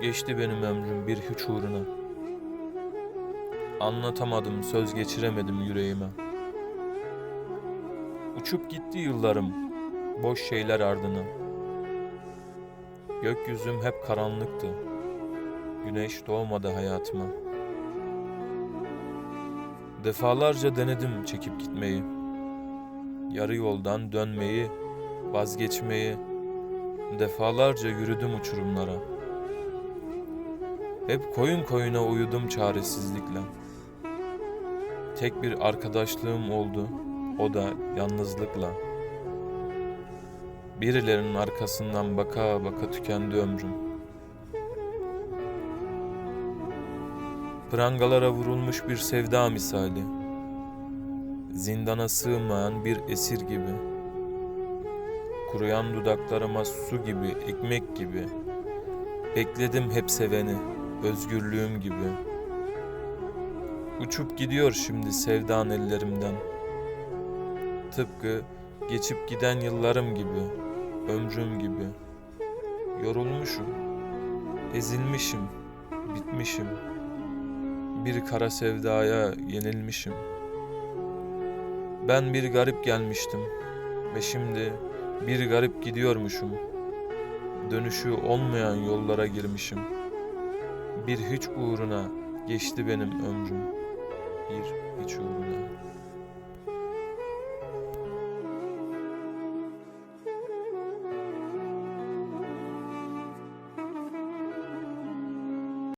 Geçti benim ömrüm bir hiç uğruna. Anlatamadım, söz geçiremedim yüreğime. Uçup gitti yıllarım, boş şeyler ardına. Gökyüzüm hep karanlıktı. Güneş doğmadı hayatıma. Defalarca denedim çekip gitmeyi. Yarı yoldan dönmeyi, vazgeçmeyi. Defalarca yürüdüm uçurumlara. Hep koyun koyuna uyudum çaresizlikle. Tek bir arkadaşlığım oldu, o da yalnızlıkla. Birilerinin arkasından baka baka tükendi ömrüm. Prangalara vurulmuş bir sevda misali. Zindana sığmayan bir esir gibi. Kuruyan dudaklarıma su gibi, ekmek gibi. Bekledim hep seveni, özgürlüğüm gibi. Uçup gidiyor şimdi sevdan ellerimden. Tıpkı geçip giden yıllarım gibi, ömrüm gibi. Yorulmuşum, ezilmişim, bitmişim. Bir kara sevdaya yenilmişim. Ben bir garip gelmiştim ve şimdi bir garip gidiyormuşum. Dönüşü olmayan yollara girmişim. Bir hiç uğruna geçti benim ömrüm. Bir hiç uğruna.